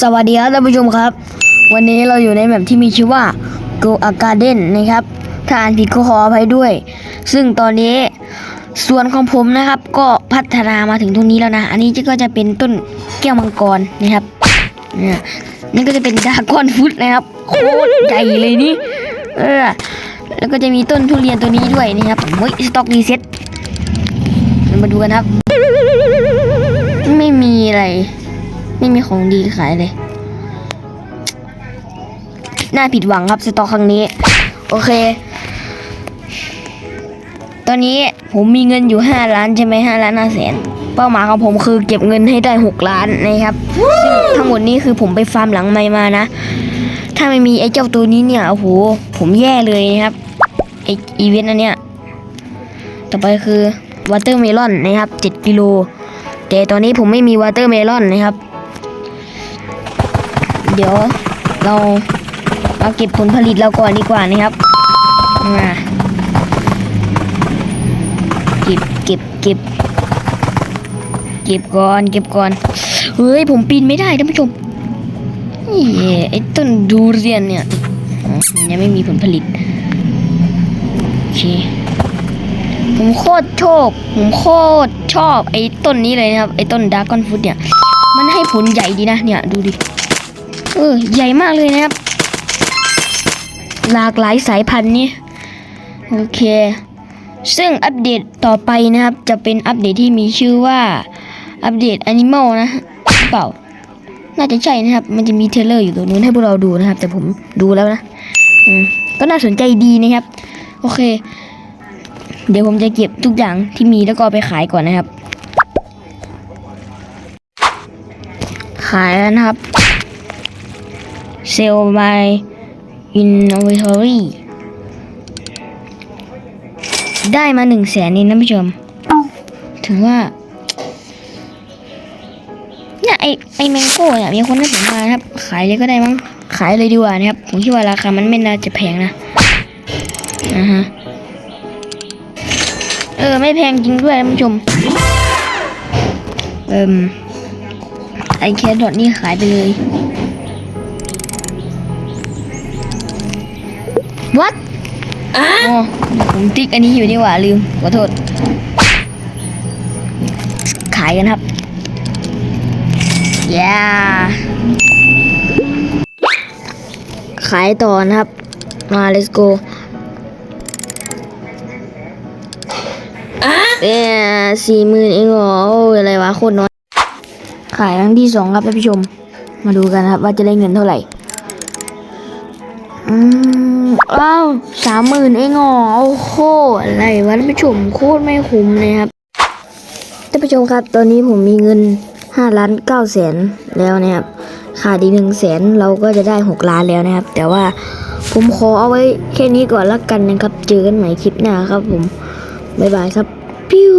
สวัสดีครับท่านผู้ชมครับ วันนี้เราอยู่ในแบบที่มีชื่อว่า Go a Garden นะครับ ถ้าอ่านผิดก็ขออภัยด้วย ซึ่งตอนนี้สวนของผมนะครับ ก็พัฒนามาถึงตรงนี้แล้วนะ อันนี้ก็จะเป็นต้นแก้วมังกรนะครับเนี่ยนี่ก็จะเป็นดากอนฟุตนะครับโคตรใหญ่เลยนี่เออแล้วก็จะมีต้นทุเรียนตัวนี้ด้วยนะครับเฮ้ยสต็อกรีเซ็ตมาดูกันครับ ไม่มีอะไร ไม่มีของดีขายเลย น่าผิดหวังครับสต็อกครั้งนี้ โอเค ตอนนี้ผมมีเงินอยู่ 5 ล้านใช่ไหม5ล้าน5แสนเป้าหมายของผมคือเก็บเงินให้ได้ 6 ล้านนะครับซึ่งทั้งหมดนี้คือผมไปฟาร์มหลังไม้มานะ ถ้าไม่มีไอ้เจ้าตัวนี้เนี่ยโอ้โหผมแย่เลยนะครับไออีเวนต์อันเนี้ยต่อไปคือวอเตอร์เมลอนนะครับ 7 กิโล แต่ตอนนี้ผมไม่มีวอเตอร์เมลอนนะครับ เดี๋ยวเรามาเก็บผลผลิตเราก่อนดีกว่านะครับมาเก็บเก็บเก็บเก็บก่อนเก็บก่อนเฮ้ยผมปีนไม่ได้ท่านผู้ชมนี่ไอ้ต้นดูเรียนเนี่ยยังไม่มีผลผลิตโอเคผมโคตรชอบผมโคตรชอบไอ้ต้นนี้เลยนะครับ ไอ้ต้นดากอนฟุตเนี่ย มันให้ผลใหญ่ดีนะ เนี่ย ดูดิ เออใหญ่มากเลยนะครับ หลากหลายสายพันธุ์นี่โอเค ซึ่งอัปเดตต่อไปนะครับ จะเป็นอัปเดตที่มีชื่อว่าอัปเดต Animal นะหรือเปล่า น่าจะใช่นะครับ มันจะมีเทเลอร์อยู่ตรงนู้นให้พวกเราดูนะครับ แต่ผมดูแล้วนะอืมก็น่าสนใจดีนะครับ โอเค เดี๋ยวผมจะเก็บทุกอย่างที่มีแล้วก็ไปขายก่อนนะครับ ขายแล้วนะครับ เซลล์ by inventory ได้มาหนึ่งแสนนี่นะผู้ชม ถือว่าเนี่ยไอไอแมงโก้เนี่ยมีคนให้ผมมาครับ ขายเลยก็ได้มั้ง ขายเลยดีกว่านะครับ ผมคิดว่าราคามันไม่น่าจะแพงนะอ่าฮะ เออ ไม่แพงจริงด้วยท่านผู้ชม เอิมไอแครอทนี่ขายไปเลย what อ๋อผมติ๊กอันนี้อยู่ดีกว่าลืมขอโทษ ขายกันครับย่าขายต่อนะครับ มา let's go เออสี่หมื่นเองเหรอโอ้ยอะไรวะโคตรน้อย ขายครั้งที่สองครับท่านผู้ชม มาดูกันครับว่าจะได้เงินเท่าไหร่ อืมอ้าวสามหมื่นเองเหรอโอ้โหอะไรวะท่านผู้ชมโคตรไม่คุ้มเลยครับท่านผู้ชมครับ ตอนนี้ผมมีเงินห้าล้านเก้าแสนแล้วนะครับขาดอีกหนึ่งแสนเราก็จะได้หกล้านแล้วนะครับ แต่ว่าผมขอเอาไว้แค่นี้ก่อนละกันนะครับ เจอกันใหม่คลิปหน้าครับผม บ๊ายบายครับ ปิ้ว